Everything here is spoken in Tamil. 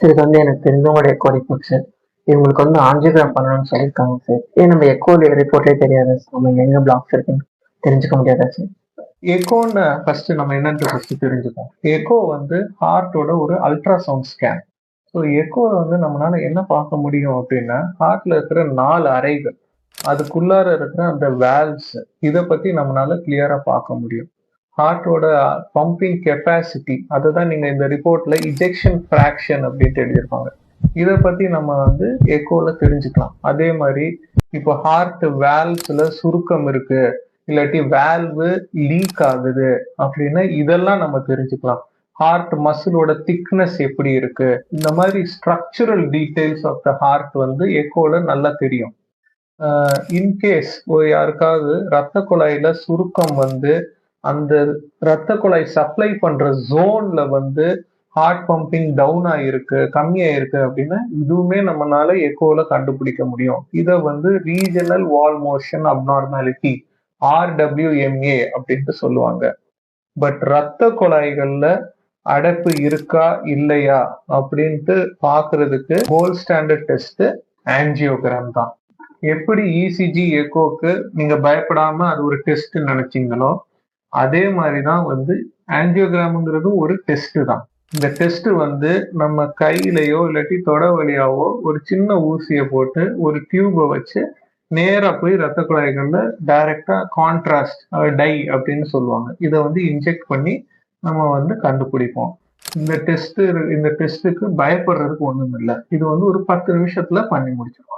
இது வந்து எனக்கு தெரிஞ்சவங்களுடைய எக்கோ ரிப்போர்ட் சார் இவங்களுக்கு வந்து ஆஞ்சியோகிராம் பண்ணணும்னு சொல்லியிருக்காங்க சார் ஏன் நம்ம எக்கோ ரிப்போர்ட்டே தெரியாது நம்ம எங்க பிளாக்ஸ் இருக்குன்னு தெரிஞ்சுக்க முடியாதா சார் எக்கோன்னு ஃபர்ஸ்ட் நம்ம என்னன்னு ஃபர்ஸ்ட் தெரிஞ்சுக்கோம் எக்கோ வந்து ஹார்ட்டோட ஒரு அல்ட்ராசவுண்ட் ஸ்கேன் ஸோ எக்கோல வந்து நம்மளால என்ன பார்க்க முடியும் அப்படின்னா ஹார்ட்ல இருக்கிற நாலு அறைகள் அதுக்குள்ளார இருக்கிற அந்த வேல்வ்ஸ் இதை பத்தி நம்மளால கிளியரா பார்க்க முடியும். ஹார்ட்டோட பம்பிங் கெப்பாசிட்டி அதை தான் நீங்கள் இந்த ரிப்போர்ட்ல இஜெக்ஷன் ஃப்ராக்ஷன் அப்படின்ட்டு எழுதியிருப்பாங்க. இதை பத்தி நம்ம வந்து எக்கோல தெரிஞ்சுக்கலாம். அதே மாதிரி இப்போ ஹார்ட் வேல்வ்ஸ்ல சுருக்கம் இருக்கு. இல்லாட்டி வேல்வு லீக் ஆகுது அப்படின்னா இதெல்லாம் நம்ம தெரிஞ்சுக்கலாம். ஹார்ட் மசிலோட திக்னஸ் எப்படி இருக்கு? இந்த மாதிரி structural details of the heart வந்து எக்கோல நல்லா தெரியும். இன்கேஸ் யாருக்காவது ரத்த குழாயில சுருக்கம் வந்து அந்த இரத்த குழாய் சப்ளை பண்ற ஜோன்ல வந்து ஹார்ட் பம்பிங் டவுன் ஆயிருக்கு கம்மியாயிருக்கு அப்படின்னா இதுவுமே நம்மளால எக்கோல கண்டுபிடிக்க முடியும். இதை வந்து regional wall motion abnormality RWMA அப்படின்ட்டு சொல்லுவாங்க. பட் ரத்த குழாய்கள்ல அடைப்பு இருக்கா இல்லையா அப்படின்ட்டு பாக்குறதுக்கு ஹோல் ஸ்டாண்டர்ட் டெஸ்ட் ஆன்ஜியோகிராம் தான். எப்படி இசிஜி எக்கோக்கு நீங்க பயப்படாம அது ஒரு டெஸ்ட் நினைச்சீங்களோ அதே மாதிரி தான் வந்து ஆன்ஜியோகிராம்ங்கிறது ஒரு டெஸ்ட் தான். இந்த டெஸ்ட் வந்து நம்ம கையிலையோ இல்லாட்டி தொட வழியாவோ ஒரு சின்ன ஊசியை போட்டு ஒரு டியூபை வச்சு நேராக போய் ரத்த குழாய்களில் டைரக்டா கான்ட்ராஸ்ட் டை அப்படின்னு சொல்லுவாங்க. இதை வந்து இன்ஜெக்ட் பண்ணி நம்ம வந்து கண்டுபிடிப்போம். இந்த டெஸ்ட் இந்த டெஸ்ட்டுக்கு பயப்படுறதுக்கு ஒன்றும் இல்லை இது வந்து ஒரு பத்து நிமிஷத்துல பண்ணி முடிச்சிடும்